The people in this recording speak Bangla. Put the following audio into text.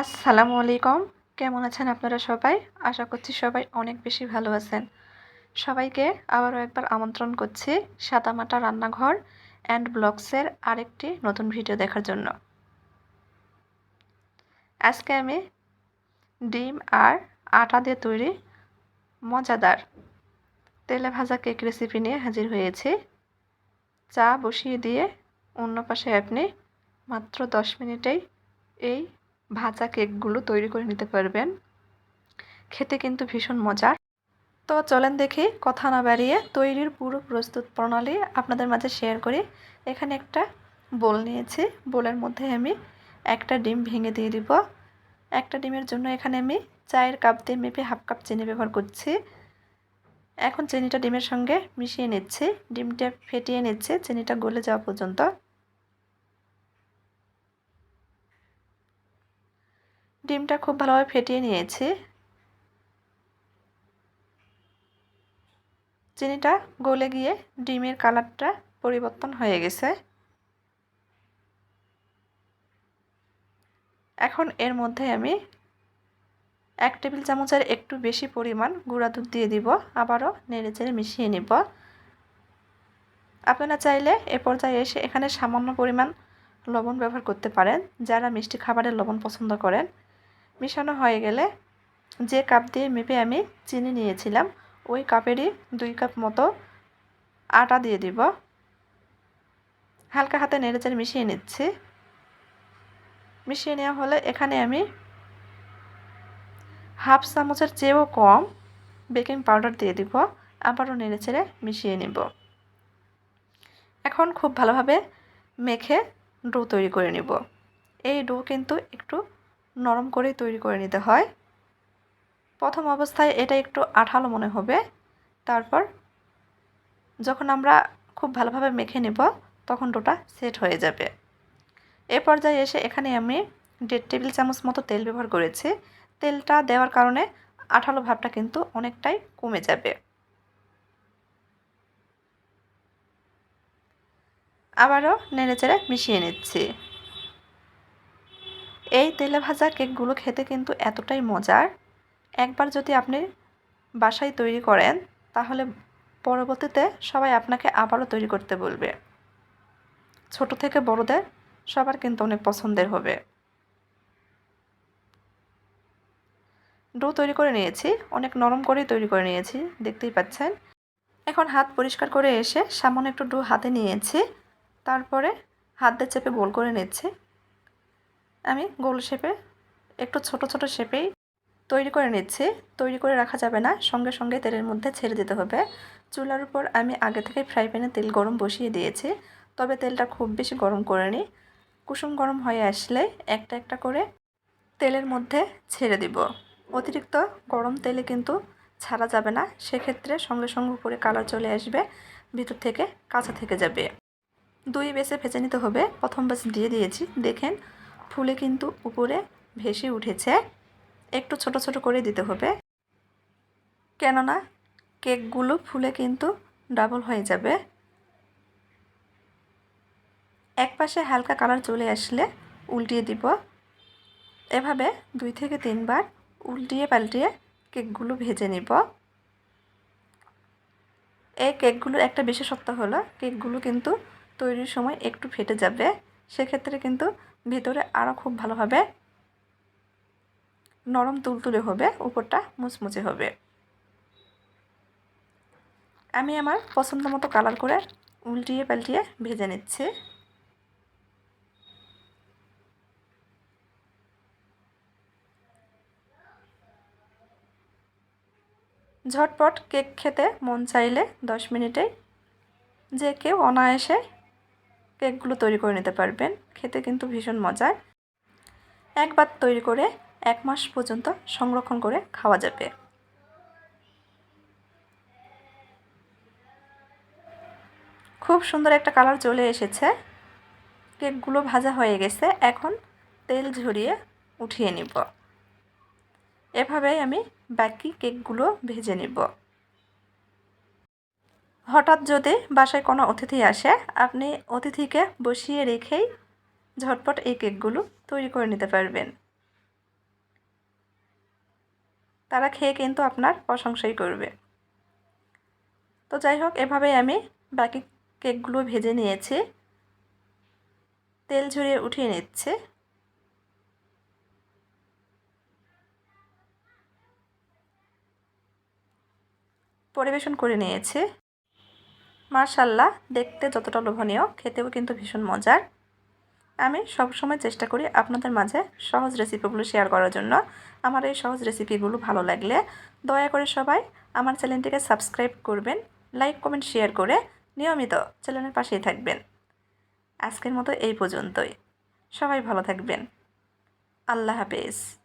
আসসালামু আলাইকুম। কেমন আছেন আপনারা সবাই? আশা করছি সবাই অনেক বেশি ভালো আছেন। সবাইকে আবারও একবার আমন্ত্রণ করছি সাদামাটা রান্নাঘর অ্যান্ড ব্লগসের আরেকটি নতুন ভিডিও দেখার জন্য। আজকে আমি ডিম আর আটা দিয়ে তৈরি মজাদার তেলে ভাজা কেক রেসিপি নিয়ে হাজির হয়েছি। চা বসিয়ে দিয়ে অন্য পাশে আপনি মাত্র দশ মিনিটেই এই ভাজা কেকগুলো তৈরি করে নিতে পারবেন। খেতে কিন্তু ভীষণ মজার। তো চলেন দেখি কথা না বাড়িয়ে তৈরির পুরো প্রস্তুত প্রণালী আপনাদের মাঝে শেয়ার করি। এখানে একটা বোল নিয়েছি। বোলের মধ্যে আমি একটা ডিম ভেঙে দিয়ে দিব। একটা ডিমের জন্য এখানে আমি চায়ের কাপ দিয়ে মেপে হাফ কাপ চিনি ব্যবহার করছি। এখন চিনিটা ডিমের সঙ্গে মিশিয়ে নিচ্ছি। ডিমটা ফেটিয়ে নিচ্ছে। চিনিটা গলে যাওয়া পর্যন্ত। ডিমটা খুব ভালোভাবে ফেটিয়ে নিয়েছি। চিনিটা গলে গিয়ে ডিমের কালারটা পরিবর্তন হয়ে গেছে। এখন এর মধ্যে আমি এক টেবিল চামচের একটু বেশি পরিমাণ গুঁড়া দুধ দিয়ে দিব, আবারও নেড়ে চেড়ে মিশিয়ে নিব। আপনারা চাইলে এ পর্যায়ে এসে এখানে সামান্য পরিমাণ লবণ ব্যবহার করতে পারেন, যারা মিষ্টি খাবারের লবণ পছন্দ করেন। মেশানো হয়ে গেলে যে কাপ দিয়ে মেপে আমি চিনি নিয়েছিলাম, ওই কাপেরই দুই কাপ মতো আটা দিয়ে দিব। হালকা হাতে নেড়েচেড়ে মিশিয়ে নিচ্ছি। মিশিয়ে নেওয়া হলে এখানে আমি হাফ চামচের চেয়েও কম বেকিং পাউডার দিয়ে দিব, আবারও নেড়েচেড়ে মিশিয়ে নিব। এখন খুব ভালোভাবে মেখে ডো তৈরি করে নিব। এই ডো কিন্তু একটু নরম করে তৈরি করে নিতে হয়। প্রথম অবস্থায় এটা একটু আঠালো মনে হবে। তারপর যখন আমরা খুব ভালোভাবে মেখে নেব, তখন ডোটা সেট হয়ে যাবে। এ পর্যায়ে এসে এখানে আমি দেড় টেবিল চামচ মতো তেল ব্যবহার করেছি। তেলটা দেওয়ার কারণে আঠালো ভাবটা কিন্তু অনেকটাই কমে যাবে। আবারও নেড়েচেড়ে মিশিয়ে নিচ্ছি। এই তেলে ভাজা কেকগুলো খেতে কিন্তু এতটাই মজার। একবার যদি আপনি বাসায় তৈরি করেন, তাহলে পরবর্তীতে সবাই আপনাকে আবারও তৈরি করতে বলবে। ছোট থেকে বড়দের সবার কিন্তু অনেক পছন্দের হবে। ডো তৈরি করে নিয়েছি, অনেক নরম করেই তৈরি করে নিয়েছি, দেখতেই পাচ্ছেন। এখন হাত পরিষ্কার করে এসে সামান্য একটু ডো হাতে নিয়েছি, তারপরে হাত দিয়ে চেপে গোল করে নিচ্ছি। আমি গোল শেপে একটু ছোট ছোট শেপেই তৈরি করে নিচ্ছি। তৈরি করে রাখা যাবে না। সঙ্গে সঙ্গে তেলের মধ্যে ছেড়ে দিতে হবে। চুলার উপর আমি আগে থেকে ফ্রাই প্যানে তেল গরম বসিয়ে দিয়েছি। তবে তেলটা খুব বেশি গরম করে নিই কুসুম গরম হয়ে আসলে একটা একটা করে তেলের মধ্যে ছেড়ে দিব। অতিরিক্ত গরম তেলে কিন্তু ছাড়া যাবে না। সেক্ষেত্রে সঙ্গে সঙ্গে উপরে কালার চলে আসবে। ভিতর থেকে কাঁচা থেকে যাবে। দুই বেসে ভেজে নিতে হবে। প্রথম বেস দিয়ে দিয়েছি। দেখেন ফুলে কিন্তু উপরে ভেসে উঠেছে। একটু ছোট ছোট করে দিতে হবে। কেননা কেকগুলো ফুলে কিন্তু ডাবল হয়ে যাবে। এক পাশে হালকা কালার চলে আসলে উল্টিয়ে দিব। এভাবে দুই থেকে তিনবার উল্টিয়ে পাল্টিয়ে কেকগুলো ভেজে নিব। এই কেকগুলোর একটা বিশেষত্ব হলো, কেকগুলো কিন্তু তৈরির সময় একটু ফেটে যাবে। সেক্ষেত্রে কিন্তু ভিতরে আরও খুব ভালোভাবে নরম তুলতুলে হবে, উপরটা মুচমুচে হবে। আমি আমার পছন্দ মতো কালার করে উল্টিয়ে পাল্টিয়ে ভেজে নিচ্ছি। ঝটপট কেক খেতে মন চাইলে দশ মিনিটেই। যে কেউ অনায়াসে কেকগুলো তৈরি করে নিতে পারবেন। খেতে কিন্তু ভীষণ মজার। একবার তৈরি করে এক মাস পর্যন্ত সংরক্ষণ করে খাওয়া যাবে। খুব সুন্দর একটা কালার চলে এসেছে। কেকগুলো ভাজা হয়ে গেছে। এখন তেল ঝরিয়ে উঠিয়ে নিব। এভাবেই আমি বাকি কেকগুলো ভেজে নিব। হঠাৎ যদি বাসায় কোনো অতিথি আসে, আপনি অতিথিকে বসিয়ে রেখেই ঝটপট এই কেকগুলো তৈরি করে নিতে পারবেন। তারা খেয়ে কিন্তু আপনার প্রশংসাই করবে। তো যাই হোক, এভাবেই আমি বাকি কেকগুলো ভেজে নিয়েছি। তেল ঝরিয়ে উঠিয়ে নিচ্ছে। পরিবেশন করে নিয়েছে। মার্শাল্লাহ দেখতে যতটা লোভনীয়, খেতেও কিন্তু ভীষণ মজার। আমি সবসময় চেষ্টা করি আপনাদের মাঝে সহজ রেসিপিগুলো শেয়ার করার জন্য। আমার এই সহজ রেসিপিগুলো ভালো লাগলে দয়া করে সবাই আমার চ্যানেলটিকে সাবস্ক্রাইব করবেন লাইক কমেন্ট শেয়ার করে নিয়মিত চ্যানেলের পাশেই থাকবেন। আজকের মতো এই পর্যন্তই। সবাই ভালো থাকবেন। আল্লাহ হাফেজ।